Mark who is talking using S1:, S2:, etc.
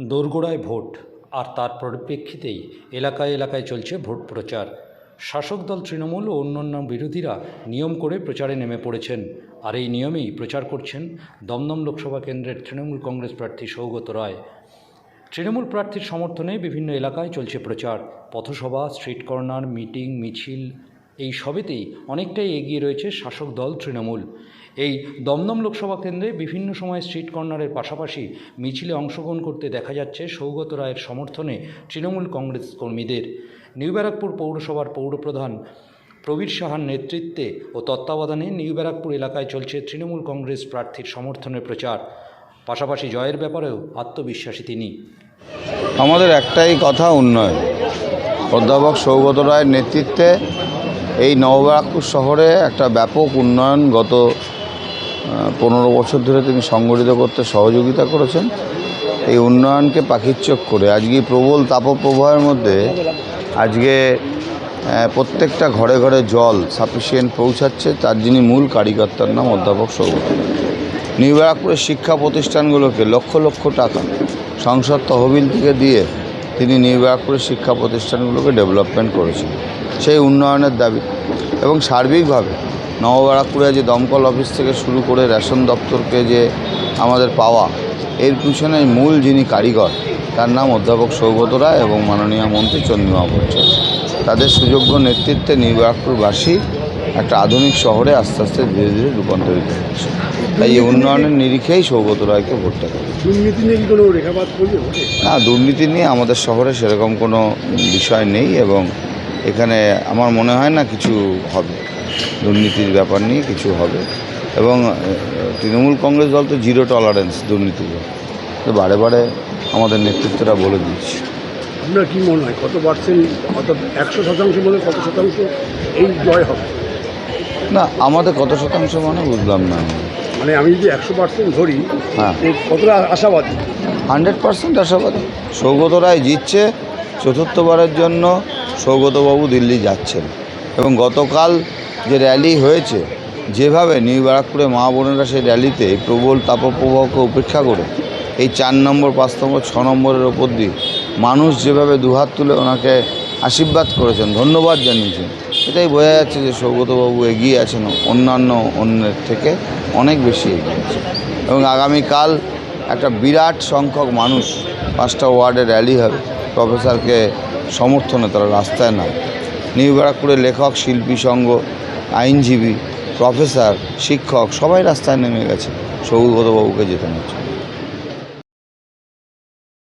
S1: দোরগোড়ায় ভোট আর তার পরিপ্রেক্ষিতেই এলাকায় এলাকায় চলছে ভোট প্রচার। শাসক দল তৃণমূল ও অন্যান্য বিরোধীরা নিয়ম করে প্রচারে নেমে পড়েছেন। আর এই নিয়মেই প্রচার করছেন দমদম লোকসভা কেন্দ্রের তৃণমূল কংগ্রেস প্রার্থী সৌগত রায়। তৃণমূল প্রার্থীর সমর্থনে বিভিন্ন এলাকায় চলছে প্রচার। পথসভা, স্ট্রিট কর্নার, মিটিং, মিছিল এই সবেতেই অনেকটাই এগিয়ে রয়েছে শাসক দল তৃণমূল। এই দমদম লোকসভা কেন্দ্রে বিভিন্ন সময় স্ট্রিট কর্নারের পাশাপাশি মিছিলে অংশগ্রহণ করতে দেখা যাচ্ছে সৌগত রায়ের সমর্থনে তৃণমূল কংগ্রেস কর্মীদের। নিউ ব্যারাকপুর পৌরসভার পৌরপ্রধান প্রবীর সাহার নেতৃত্বে ও তত্ত্বাবধানে নিউ ব্যারাকপুর এলাকায় চলছে তৃণমূল কংগ্রেস প্রার্থীর সমর্থনের প্রচার। পাশাপাশি জয়ের ব্যাপারেও আত্মবিশ্বাসী তিনি।
S2: আমাদের একটাই কথা, উন্নয়ন। অধ্যাপক সৌগত রায়ের নেতৃত্বে এই নববারাকপুর শহরে একটা ব্যাপক উন্নয়ন গত পনেরো বছর ধরে তিনি সংগঠিত করতে সহযোগিতা করেছেন। এই উন্নয়নকে পাখিচ্চক করে আজকে প্রবল তাপপ্রবাহের মধ্যে আজকে প্রত্যেকটা ঘরে ঘরে জল সাফিসিয়েন্ট পৌঁছাচ্ছে, তার যিনি মূল কারিকর্তার নাম অধ্যাপক সৌগত নিউ শিক্ষা প্রতিষ্ঠানগুলোকে লক্ষ লক্ষ টাকা সংসদ তহবিল থেকে দিয়ে তিনি নিউ ব্যারাকপুরের শিক্ষা প্রতিষ্ঠানগুলোকে ডেভেলপমেন্ট করেছেন। সেই উন্নয়নের দাবি এবং সার্বিকভাবে নবব্যারাকপুরে যে দমকল অফিস থেকে শুরু করে রেশন দপ্তরকে যে আমাদের পাওয়া, এর পিছনে মূল যিনি কারিগর, তার নাম অধ্যাপক সৌগত রায় এবং মাননীয় মন্ত্রী চন্দ্রিমা ভট্টাচার্য। তাদের সুযোগ্য নেতৃত্বে নিউ একটা আধুনিক শহরে আস্তে আস্তে ধীরে ধীরে রূপান্তরিত হচ্ছে তাই এই উন্নয়নের নিরিখেই সৌগত রায়কে ভোটটা দেবে
S3: দুর্নীতি নিয়ে কোনো রেখাপাত করবে
S2: না দুর্নীতি নিয়ে আমাদের শহরে সেরকম কোনো বিষয় নেই এবং এখানে আমার মনে হয় না কিছু হবে। দুর্নীতির ব্যাপার নিয়ে কিছু হবে এবং তৃণমূল কংগ্রেস দল তো জিরো টলারেন্স দুর্নীতির তো বারে বারে আমাদের নেতৃত্বরা বলে দিচ্ছি।
S3: আপনার কি মনে হয় কত পার্সেন্ট অর্থাৎ একশো শতাংশ মনে কত শতাংশ এই জয় হবে?
S2: না আমাদের কত শতাংশ মানে বুঝলাম না
S3: মানে আমি যদি একশো পার্সেন্ট ধরি
S2: হ্যাঁ।
S3: কতটা আশাবাদী?
S2: হান্ড্রেড পার্সেন্ট আশাবাদী। সৌগত রায় জিতছে চতুর্থবারের জন্য সৌগতবাবু দিল্লি যাচ্ছেন। এবং গতকাল যে র্যালি হয়েছে যেভাবে নিউ ব্যারাকপুরে মা বোনেরা সেই র্যালিতে প্রবল তাপপ্রবাহকে উপেক্ষা করে এই চার নম্বর পাঁচ নম্বর ছ নম্বরের ওপর দিয়ে মানুষ যেভাবে দুহাত তুলে ওনাকে আশীর্বাদ করেছেন, ধন্যবাদ জানিয়েছেন। এটাই বোঝা যাচ্ছে যে সৌগতবাবু এগিয়ে আছেন, অন্যান্য অন্যের থেকে অনেক বেশি এগিয়ে আছেন। এবং আগামীকাল একটা বিরাট সংখ্যক মানুষ পাঁচটা ওয়ার্ডে র্যালি হবে। প্রফেসরকে সমর্থনে তারা রাস্তায় নাম নিউ ব্যারাকপুরের লেখক, শিল্পী সংঘ, আইনজীবী, প্রফেসর, শিক্ষক সবাই রাস্তায় নেমে গেছে সৌগতবাবুকে যেতে জন্য